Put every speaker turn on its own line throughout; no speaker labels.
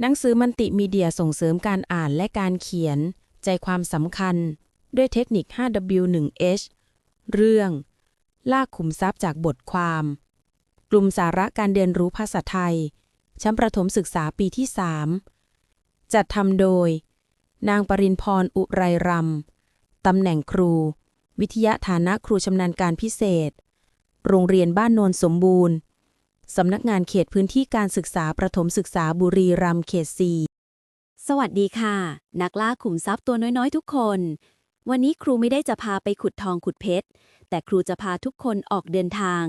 หนังสือมันติมีเดียส่งเสริมการอ่านและการเขียน ใจความสำคัญ ด้วยเทคนิค 5W1H เรื่อง ลากขุมทรัพย์จากบทความ กลุ่มสาระการเรียนรู้ภาษาไทย ชั้นประถมศึกษาปีที่ 3 จัดทำโดย นางปรินพรอุไรรำตำแหน่งครู วิทยาฐานะครูชำนาญการพิเศษ โรงเรียนบ้านโนนสมบูรณ์ สำนักงานเขตพื้นที่การศึกษาประถมศึกษาบุรีรัมย์เขต4
สวัสดีค่ะ นักล่าขุมทรัพย์ตัวน้อยๆ ทุกคน วันนี้ครูไม่ได้จะพาไปขุดทองขุดเพชร แต่ครูจะพาทุกคนออกเดินทาง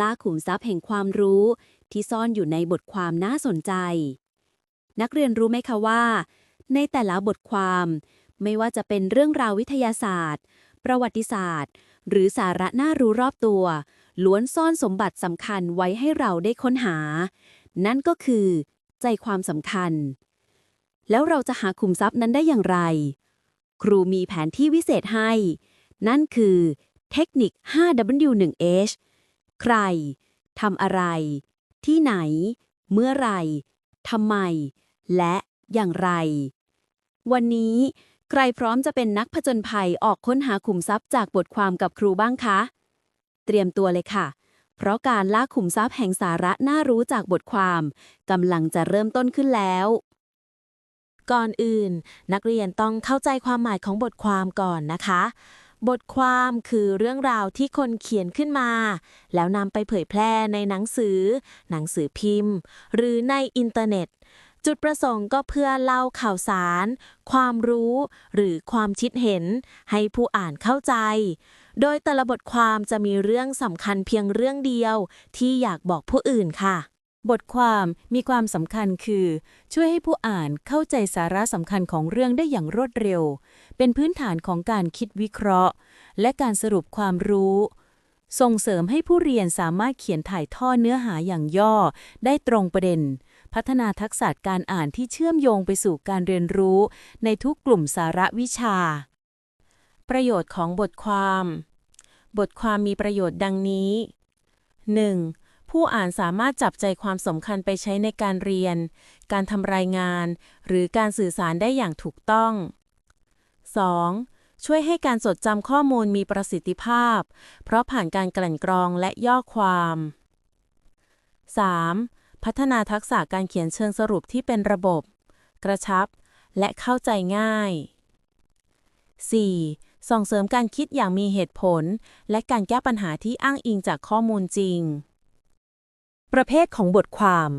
ล่าขุมทรัพย์แห่งความรู้ ที่ซ่อนอยู่ในบทความน่าสนใจ นักเรียนรู้ไหมคะว่า ในแต่ละบทความ ไม่ว่าจะเป็นเรื่องราววิทยาศาสตร์ ประวัติศาสตร์ หรือสาระน่ารู้รอบตัว ล้วนซ่อนสมบัติสำคัญไว้ให้เราได้ค้นหา นั่นก็คือ ใจความสำคัญ แล้วเราจะหาขุมทรัพย์นั้นได้อย่างไร ครูมีแผนที่วิเศษให้ นั่นคือเทคนิค 5W1H ใครทำอะไร ที่ไหน เมื่อไรทำไม และอย่างไร วันนี้ ใครพร้อมจะเป็นนักผจญภัยออกค้นหาขุมทรัพย์จากบทความกับครูบ้างคะ เตรียมตัวเลยค่ะ เพราะการล่าขุมทรัพย์แห่งสาระน่ารู้จากบทความกำลังจะเริ่มต้นขึ้นแล้ว
ก่อนอื่น นักเรียนต้องเข้าใจความหมายของบทความก่อนนะคะ บทความคือเรื่องราวที่คนเขียนขึ้นมา แล้วนำไปเผยแพร่ในหนังสือ หนังสือพิมพ์ หรือในอินเทอร์เน็ต จุดประสงค์ก็เพื่อเล่าข่าวสาร ความรู้ หรือความคิดเห็น ให้ผู้อ่านเข้าใจ โดยแต่ละบทความจะมีเรื่องสำคัญเพียงเรื่องเดียว ที่อยากบอกผู้อื่นค่ะ บทความมีความสำคัญคือ ช่วยให้ผู้อ่านเข้าใจสาระสำคัญของเรื่องได้อย่างรวดเร็ว เป็นพื้นฐานของการคิดวิเคราะห์ และการสรุปความรู้ส่งเสริมให้ผู้เรียนสามารถเขียนถ่ายทอดเนื้อหาอย่างย่อได้ตรงประเด็น พัฒนาทักษะการอ่านที่เชื่อมโยงไปสู่การเรียนรู้ ในทุกกลุ่มสาระวิชา ประโยชน์ของบทความ บทความมีประโยชน์ดังนี้ 1. ผู้อ่านสามารถจับใจความสำคัญไปใช้ในการเรียน การทำรายงาน หรือการสื่อสารได้อย่างถูกต้อง 2. ช่วยให้การจดจำข้อมูลมีประสิทธิภาพ เพราะผ่านการกลั่นกรองและย่อความ 3. พัฒนาทักษะการเขียนเชิงสรุปที่เป็นระบบ กระชับ และเข้าใจง่าย 4. ส่งเสริมการคิดอย่างมีเหตุผล และการแก้ปัญหาที่อ้างอิงจากข้อมูลจริง
ประเภทของบทความ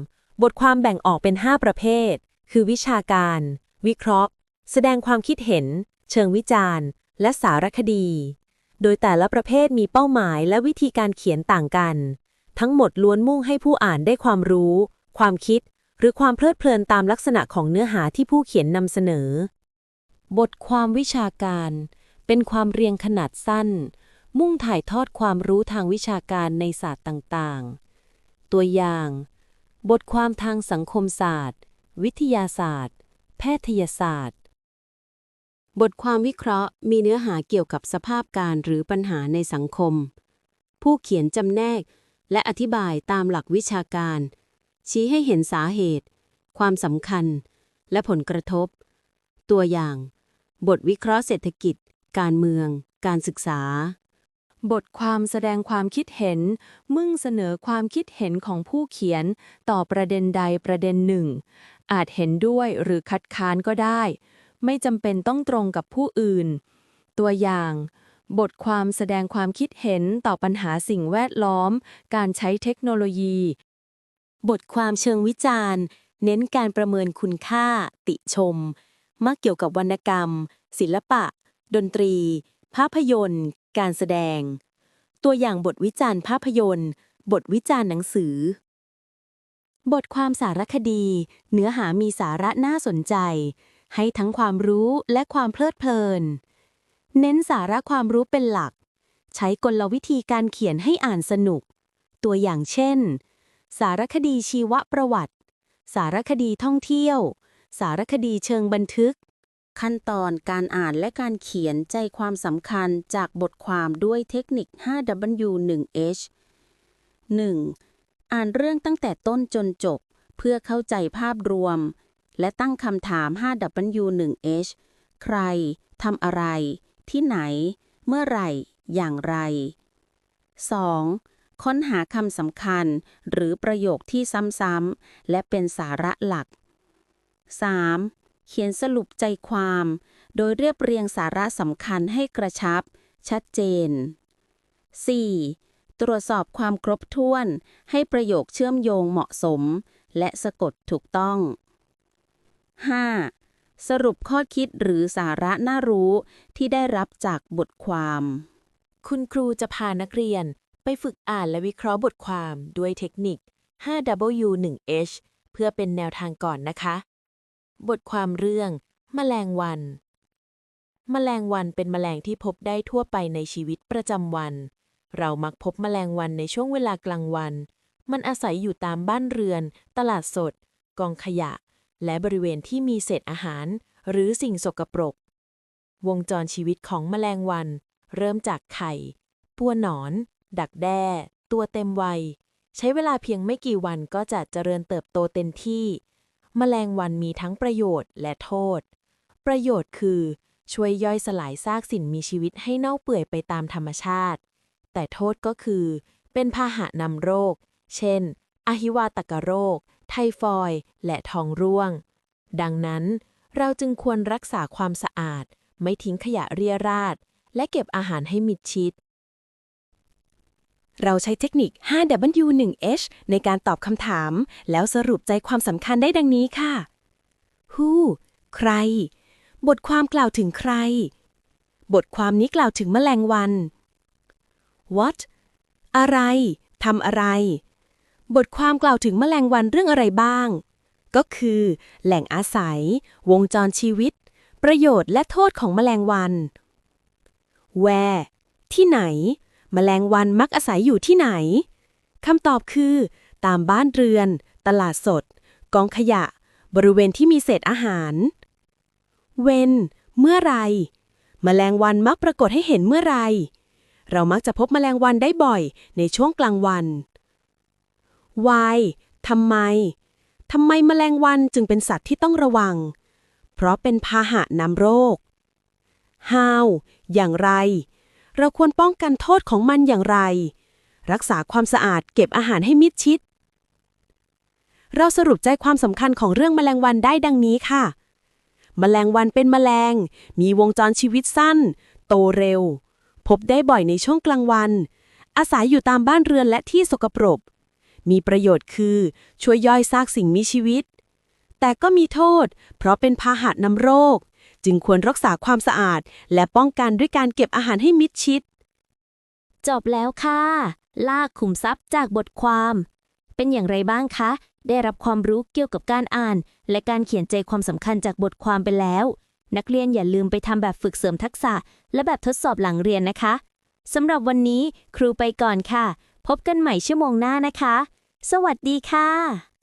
บทความแบ่งออกเป็น 5 ประเภท คือวิชาการ วิเคราะห์ แสดงความคิดเห็น เชิงวิจารณ์ และสารคดี โดยแต่ละประเภทมีเป้าหมายและวิธีการเขียนต่างกัน ทั้งหมดล้วนมุ่งให้ผู้อ่านได้ความรู้ ความคิด หรือความเพลิดเพลินตามลักษณะของเนื้อหาที่ผู้เขียนนำเสนอ บทความวิชาการ เป็นความเรียงขนาดสั้น มุ่งถ่ายทอดความรู้ทางวิชาการในศาสตร์ต่างๆ ตัวอย่าง บทความทางสังคมศาสตร์ วิทยาศาสตร์ แพทยศาสตร์
บทความวิเคราะห์มีเนื้อหาเกี่ยวกับสภาพการหรือปัญหาในสังคม ผู้เขียนจำแนก และอธิบายตามหลักวิชาการ ชี้ให้เห็นสาเหตุ ความสำคัญ และผลกระทบ ตัวอย่าง บทวิเคราะห์เศรษฐกิจ การเมือง การศึกษา บทความแสดงความคิดเห็น มุ่งเสนอความคิดเห็นของผู้เขียน ต่อประเด็นใดประเด็นหนึ่ง อาจเห็นด้วยหรือคัดค้านก็ได้ ไม่จำเป็นต้องตรงกับผู้อื่น ตัวอย่าง บทความแสดงความคิดเห็นต่อปัญหาสิ่งแวดล้อม การใช้เทคโนโลยี บทความเชิงวิจารณ์ เน้นการประเมินคุณค่า ติชม มักเกี่ยวกับวรรณกรรม ศิลปะ ดนตรี ภาพยนตร์ การแสดง ตัวอย่างบทวิจารณ์ภาพยนตร์ บทวิจารณ์หนังสือ บทความสารคดี เนื้อหามีสาระน่าสนใจ ให้ทั้งความรู้และความเพลิดเพลิน เน้นสาระความรู้เป็นหลัก ใช้กลวิธีการเขียนให้อ่านสนุก ตัวอย่างเช่น สารคดีชีวประวัติ สารคดีท่องเที่ยว สารคดีเชิงบันทึก ขั้นตอนการอ่านและการเขียนใจความสำคัญจากบทความด้วยเทคนิค 5W1H 1. อ่านเรื่องตั้งแต่ต้นจนจบ เพื่อเข้าใจภาพรวม
และตั้งคำถาม 5W1H ใครทำอะไร ที่ไหน เมื่อไหร่ อย่างไร 2. ค้นหาคำสำคัญหรือประโยคที่ซ้ำๆ และเป็นสาระหลัก 3. เขียนสรุปใจความ โดยเรียบเรียงสาระสำคัญให้กระชับ ชัดเจน 4. ตรวจสอบความครบถ้วน ให้ประโยคเชื่อมโยงเหมาะสม และสะกดถูกต้อง 5. สรุปข้อคิดหรือสาระน่ารู้ที่ได้รับจากบทความ
คุณครูจะพานักเรียนไปฝึกอ่านและวิเคราะห์บทความด้วยเทคนิค 5W1H เพื่อเป็นแนวทางก่อนนะคะ บทความเรื่อง แมลงวัน แมลงวันเป็นแมลงที่พบได้ทั่วไปในชีวิตประจำวัน เรามักพบแมลงวันในช่วงเวลากลางวัน มันอาศัยอยู่ตามบ้านเรือน ตลาดสด กองขยะ และบริเวณที่มีเศษอาหาร หรือสิ่งสกปรก วงจรชีวิตของแมลงวัน เริ่มจากไข่ปัวหนอน ดักแด้ ตัวเต็มวัย ใช้เวลาเพียงไม่กี่วันก็จะเจริญเติบโตเต็มที่ แมลงวันมีทั้งประโยชน์และโทษ ประโยชน์คือ ช่วยย่อยสลายซากสิ่งมีชีวิตให้เน่าเปื่อยไปตามธรรมชาติ แต่โทษก็คือ เป็นพาหะนำโรค เช่น อหิวาตกโรค ไทฟอยด์และทองร่วง ดังนั้น เราจึงควรรักษาความสะอาด ไม่ทิ้งขยะเรียราด และเก็บอาหารให้มิดชิด
เราใช้เทคนิค 5W1H ในการตอบคำถาม แล้วสรุปใจความสำคัญได้ดังนี้ค่ะ Who ใคร บทความกล่าวถึงใคร บทความนี้กล่าวถึงแมลงวัน What อะไร ทำอะไร บทความกล่าวถึงแมลงวันเรื่องอะไรบ้าง ก็คือ แหล่งอาศัย วงจรชีวิต ประโยชน์และโทษของแมลงวัน Where ที่ไหน แมลงวันมักอาศัยอยู่ที่ไหนคำตอบคือ ตามบ้านเรือน ตลาดสด กองขยะ บริเวณที่มีเศษอาหาร When เมื่อไร แมลงวันมักปรากฏให้เห็นเมื่อไร เรามักจะพบแมลงวันได้บ่อยในช่วงกลางวัน Why ทำไม ทำไมแมลงวันจึงเป็นสัตว์ที่ต้องระวัง เพราะเป็นพาหะนำโรค How อย่างไร เราควรป้องกันโทษของมันอย่างไร รักษาความสะอาดเก็บอาหารให้มิดชิด เราสรุปใจความสำคัญของเรื่องแมลงวันได้ดังนี้ค่ะ แมลงวันเป็นแมลง มีวงจรชีวิตสั้น โตเร็ว พบได้บ่อยในช่วงกลางวัน อาศัยอยู่ตามบ้านเรือนและที่สกปรก มีประโยชน์คือช่วยย่อยซากสิ่งมีชีวิต แต่ก็มีโทษ เพราะเป็นพาหะนำโรค จึงควรรักษาความสะอาด และป้องกันด้วยการเก็บอาหารให้มิดชิด
จบแล้วค่ะ ลากขุมทรัพย์จากบทความ เป็นอย่างไรบ้างคะ ได้รับความรู้เกี่ยวกับการอ่าน และการเขียนใจความสำคัญจากบทความไปแล้ว นักเรียนอย่าลืมไปทำแบบฝึกเสริมทักษะ และแบบทดสอบหลังเรียนนะคะสำหรับวันนี้ครูไปก่อนค่ะ พบกันใหม่ชั่วโมงหน้านะคะ สวัสดีค่ะ